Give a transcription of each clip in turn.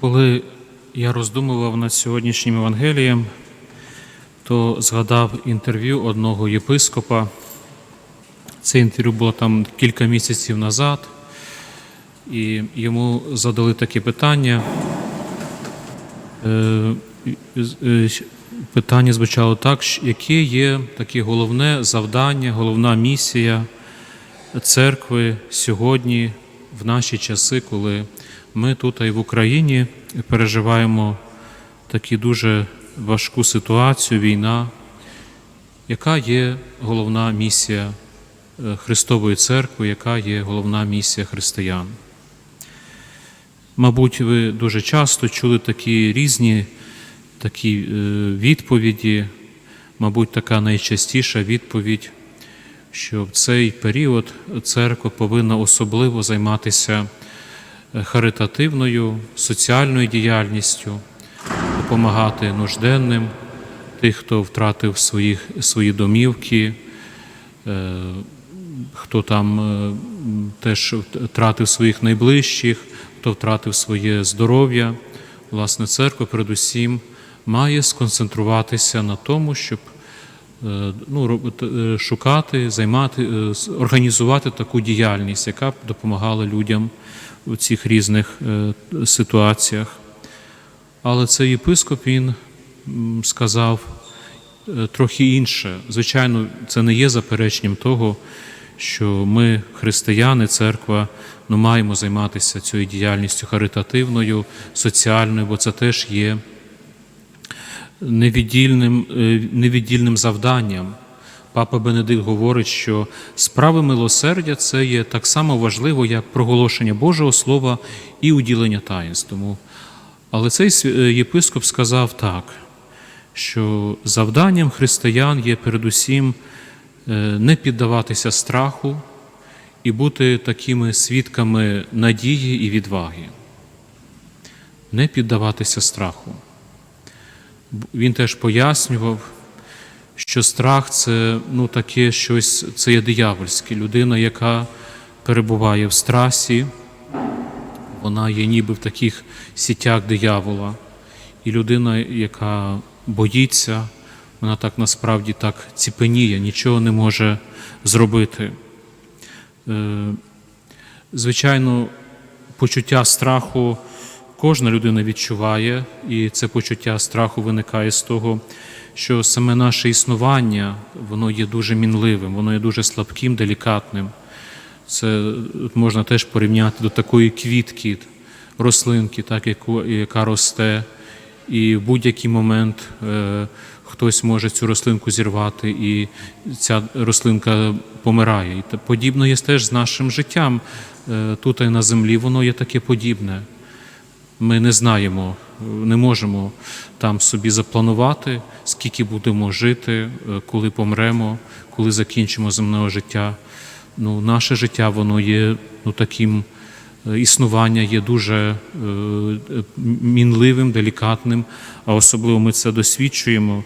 Коли я роздумував над сьогоднішнім Євангелієм, то згадав інтерв'ю одного єпископа. Це інтерв'ю було там кілька місяців назад, і йому задали таке питання. Е, е, Питання звучало так, яке є таке головне завдання, головна місія церкви сьогодні, в наші часи, коли ми тут і в Україні переживаємо таку дуже важку ситуацію, війна, яка є головна місія е, Христової церкви, яка є головна місія християн? Мабуть, ви дуже часто чули такі різні такі е, відповіді, мабуть, така найчастіша відповідь, що в цей період церква повинна особливо займатися харитативною, соціальною діяльністю, допомагати нужденним, тих, хто втратив своїх, свої домівки, е, хто там е, теж втратив своїх найближчих, хто втратив своє здоров'я. Власне, церква передусім має сконцентруватися на тому, щоб е, ну, шукати, займати, організувати таку діяльність, яка б допомагала людям у цих різних е, ситуаціях. Але цей єпископ він сказав е, трохи інше. Звичайно, це не є запереченням того, що ми, християни, церква, ну, маємо займатися цією діяльністю харитативною, соціальною, бо це теж є невіддільним, е, невіддільним завданням. Папа Бенедикт говорить, що справи милосердя це є так само важливо, як проголошення Божого Слова і уділення таїнств. Але цей е, єпископ сказав так, що завданням християн є передусім е, не піддаватися страху і бути такими свідками надії і відваги, не піддаватися страху. Він теж пояснював, що страх це ну, таке щось, це є диявольське. Людина, яка перебуває в страсі, вона є ніби в таких сітях диявола. І людина, яка боїться, вона так насправді так ціпеніє, нічого не може зробити. Е, Звичайно, почуття страху кожна людина відчуває, і це почуття страху виникає з того, що саме наше існування воно є дуже мінливим, воно є дуже слабким, делікатним. Це можна теж порівняти до такої квітки, рослинки, так, яка росте, і в будь-який момент е, хтось може цю рослинку зірвати, і ця рослинка помирає. І подібно є теж з нашим життям. Е, тут і на землі воно є таке подібне. Ми не знаємо, не можемо там собі запланувати, скільки будемо жити, е, коли помремо, коли закінчимо земного життя. Ну, наше життя воно є ну, таким е, існування є дуже е, мінливим, делікатним, а особливо ми це досвідчуємо,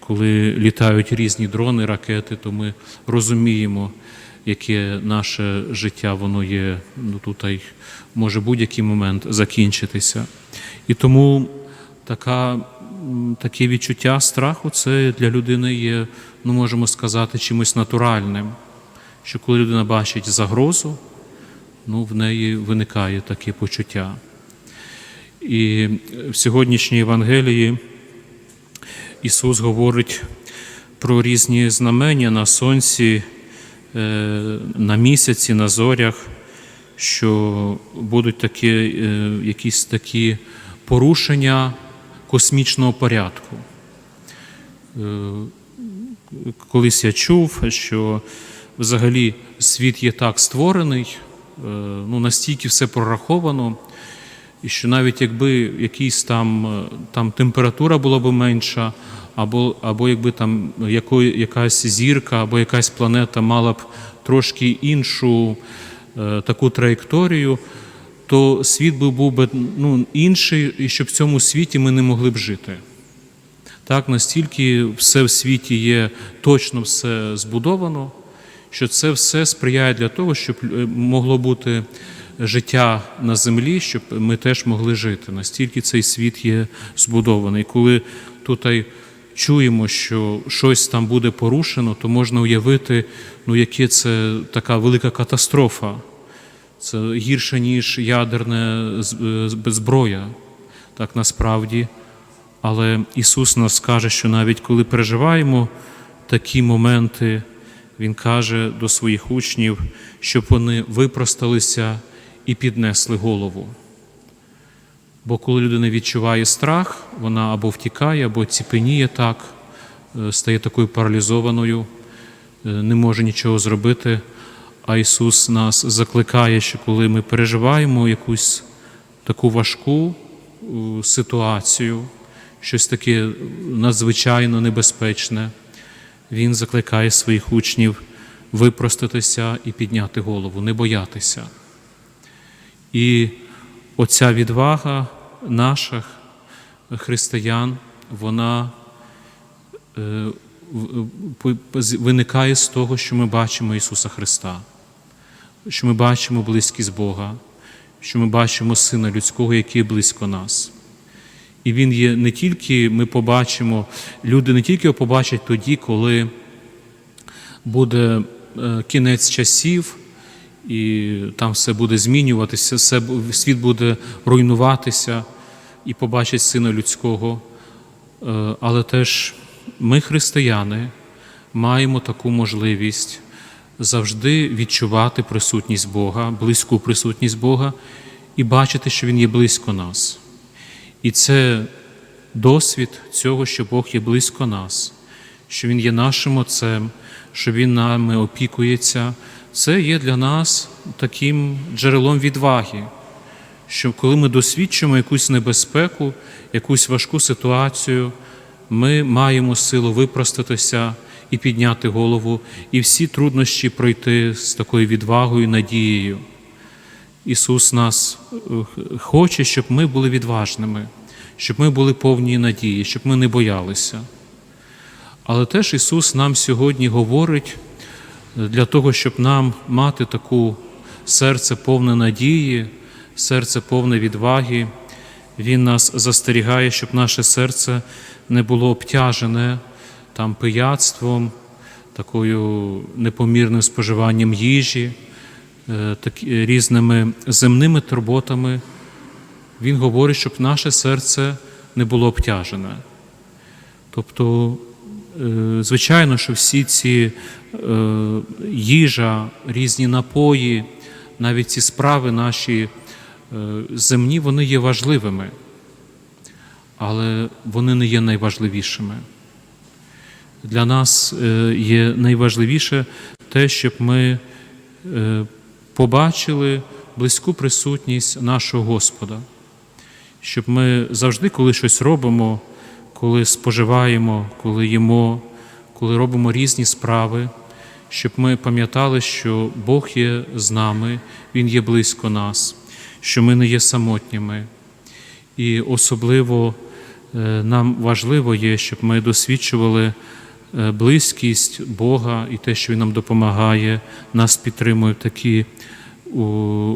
коли літають різні дрони, ракети, то ми розуміємо, яке наше життя воно є ну, тут може будь-який момент закінчитися. І тому така, таке відчуття страху це для людини є, ну можемо сказати, чимось натуральним. Що коли людина бачить загрозу, ну, в неї виникає таке почуття. І в сьогоднішній Євангелії Ісус говорить про різні знамення на сонці, на місяці, на зорях, що будуть такі, е, якісь такі порушення космічного порядку. Е, Колись я чув, що взагалі світ є так створений, е, ну, настільки все прораховано, і що навіть якби якийсь там, е, там температура була б менша, або, або якби там якої, якась зірка або якась планета мала б трошки іншу е, таку траєкторію, то світ би був би ну, інший, і щоб в цьому світі ми не могли б жити. Так, настільки все в світі є точно все збудовано, що це все сприяє для того, щоб е, могло бути життя на землі, щоб ми теж могли жити. Настільки цей світ є збудований. Коли тут чуємо, що щось там буде порушено, то можна уявити, ну, яке це така велика катастрофа. Це гірше, ніж ядерна з- зброя, так насправді. Але Ісус нас каже, що навіть коли переживаємо такі моменти, Він каже до своїх учнів, щоб вони випросталися і піднесли голову. Бо коли людина відчуває страх, вона або втікає, або ціпеніє так, е, стає такою паралізованою, е, не може нічого зробити. А Ісус нас закликає, що коли ми переживаємо якусь таку важку е, ситуацію, щось таке надзвичайно небезпечне, Він закликає своїх учнів випростатися і підняти голову, не боятися. І оця відвага наших християн, вона е, виникає з того, що ми бачимо Ісуса Христа, що ми бачимо близькість Бога, що ми бачимо Сина Людського, який близько нас. І Він є не тільки ми побачимо, люди не тільки його побачать тоді, коли буде е, кінець часів, і там все буде змінюватися, все, світ буде руйнуватися і побачить Сина Людського. Е, Але теж ми, християни, маємо таку можливість завжди відчувати присутність Бога, близьку присутність Бога і бачити, що Він є близько нас. І це досвід цього, що Бог є близько нас, що Він є нашим Отцем, що Він нами опікується. Це є для нас таким джерелом відваги, що коли ми досвідчимо якусь небезпеку, якусь важку ситуацію, ми маємо силу випростатися і підняти голову, і всі труднощі пройти з такою відвагою, надією. Ісус нас е, хоче, щоб ми були відважними, щоб ми були повні надії, щоб ми не боялися. Але теж Ісус нам сьогодні говорить для того, щоб нам мати таку серце повне надії, серце повне відваги. Він нас застерігає, щоб наше серце не було обтяжене там пияцтвом, такою непомірним споживанням їжі, е, такі- різними земними турботами. Він говорить, щоб наше серце не було обтяжене. Тобто, е, звичайно, що всі ці е, їжа, різні напої, навіть ці справи наші е, земні, вони є важливими, але вони не є найважливішими. Для нас е, є найважливіше те, щоб ми е, побачили близьку присутність нашого Господа, щоб ми завжди, коли щось робимо, коли споживаємо, коли їмо, коли робимо різні справи, щоб ми пам'ятали, що Бог є з нами, Він є близько нас, що ми не є самотніми. І особливо е, нам важливо є, щоб ми досвідчували е, близькість Бога і те, що Він нам допомагає, нас підтримує в такі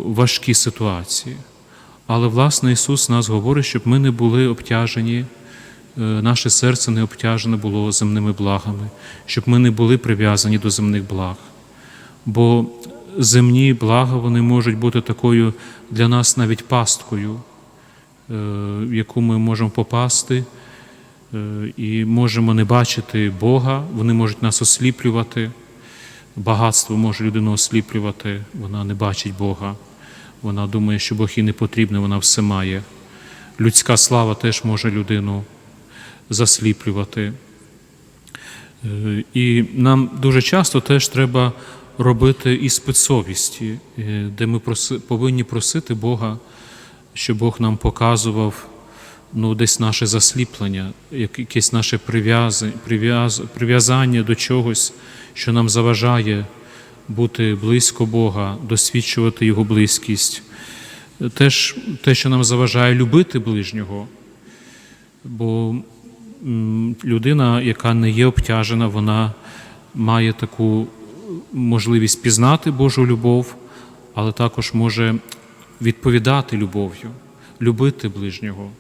важкі ситуації. Але, власне, Ісус нас говорить, щоб ми не були обтяжені, наше серце не обтяжене було земними благами, щоб ми не були прив'язані до земних благ. Бо земні блага вони можуть бути такою для нас навіть пасткою, е, в яку ми можемо попасти е, і можемо не бачити Бога, вони можуть нас осліплювати. Багатство може людину осліплювати, вона не бачить Бога. Вона думає, що Бог їй не потрібний, вона все має. Людська слава теж може людину засліплювати. Е, І нам дуже часто теж треба робити іспит совісті, е, де ми повинні просити Бога, щоб Бог нам показував ну, десь наше засліплення, якесь наше прив'язання до чогось, що нам заважає бути близько Бога, досвідчувати Його близькість. Теж те, що нам заважає любити ближнього. Бо людина, яка не є обтяжена, вона має таку можливість пізнати Божу любов, але також може відповідати любов'ю, любити ближнього.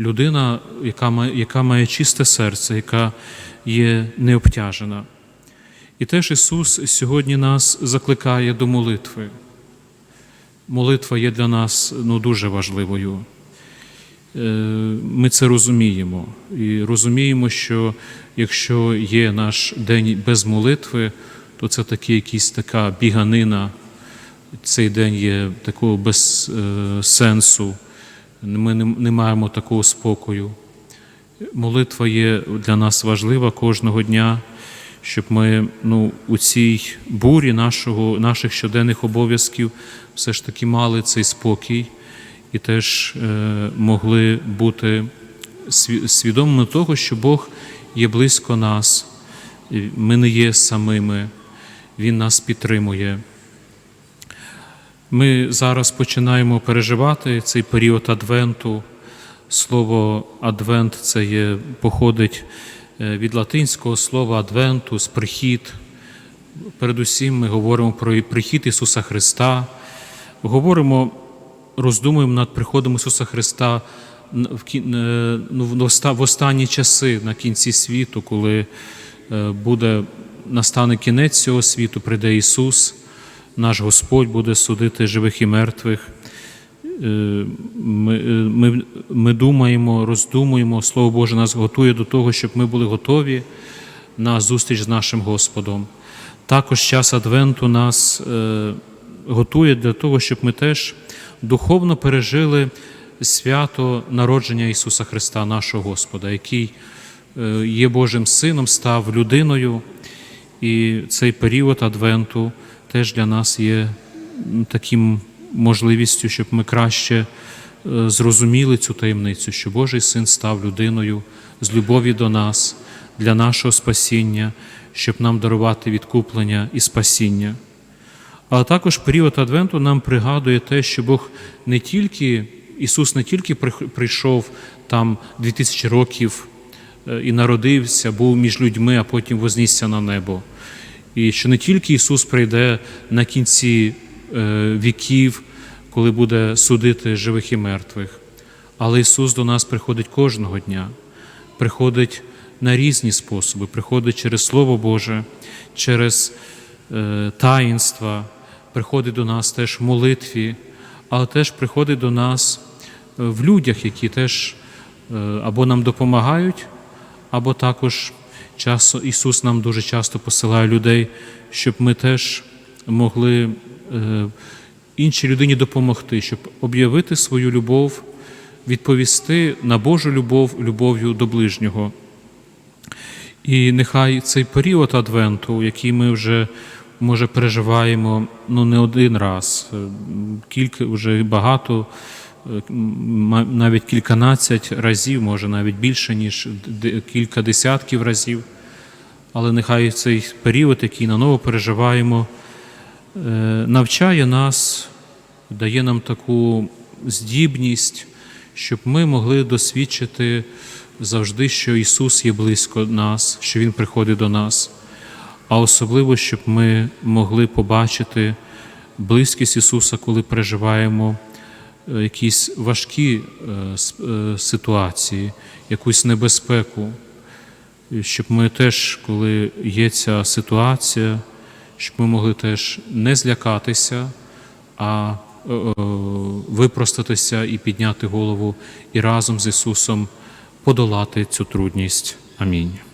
Людина, яка має, яка має чисте серце, яка є необтяжена. І теж Ісус сьогодні нас закликає до молитви. Молитва є для нас ну, дуже важливою. Е, Ми це розуміємо. І розуміємо, що якщо є наш день без молитви, то це таки якась така біганина. Цей день є такого без е, сенсу. Ми не, не маємо такого спокою. Молитва є для нас важлива кожного дня, щоб ми ну, у цій бурі нашого, наших щоденних обов'язків все ж таки мали цей спокій і теж е, могли бути свідомими того, що Бог є близько нас, ми не є самими, Він нас підтримує. Ми зараз починаємо переживати цей період Адвенту. Слово Адвент це є, походить е, від латинського слова адвентус, прихід. Передусім ми говоримо про прихід Ісуса Христа. Говоримо, роздумуємо над приходом Ісуса Христа в е, ну, в останні часи на кінці світу, коли е, буде настане кінець цього світу, прийде Ісус, наш Господь буде судити живих і мертвих. Е, Ми, ми, ми думаємо, роздумуємо, Слово Боже нас готує до того, щоб ми були готові на зустріч з нашим Господом. Також час Адвенту нас готує для того, щоб ми теж духовно пережили свято народження Ісуса Христа, нашого Господа, який е, є Божим Сином, став людиною. І цей період Адвенту теж для нас є таким можливістю, щоб ми краще е, зрозуміли цю таємницю, що Божий син став людиною з любові до нас, для нашого спасіння, щоб нам дарувати відкуплення і спасіння. Але також період Адвенту нам пригадує те, що Бог не тільки, Ісус не тільки прийшов там 2000 років е, і народився, був між людьми, а потім вознісся на небо. І що не тільки Ісус прийде на кінці е, віків, коли буде судити живих і мертвих, але Ісус до нас приходить кожного дня, приходить на різні способи, приходить через Слово Боже, через е, таїнства, приходить до нас теж в молитві, але теж приходить до нас е, в людях, які теж е, або нам допомагають, або також часу Ісус нам дуже часто посилає людей, щоб ми теж могли е, іншій людині допомогти, щоб об'явити свою любов, відповісти на Божу любов любов'ю до ближнього. І нехай цей період Адвенту, який ми вже може переживаємо ну, не один раз, е, кілька вже багато, е, навіть кільканадцять разів, може навіть більше, ніж кілька десятків разів. Але нехай цей період, який наново переживаємо, е, навчає нас, дає нам таку здібність, щоб ми могли досвідчити завжди, що Ісус є близько нас, що Він приходить до нас, а особливо, щоб ми могли побачити близькість Ісуса, коли переживаємо е, якісь важкі е, е, ситуації, якусь небезпеку. Щоб ми теж, коли є ця ситуація, щоб ми могли теж не злякатися, а випростатися і підняти голову і разом з Ісусом подолати цю трудність. Амінь.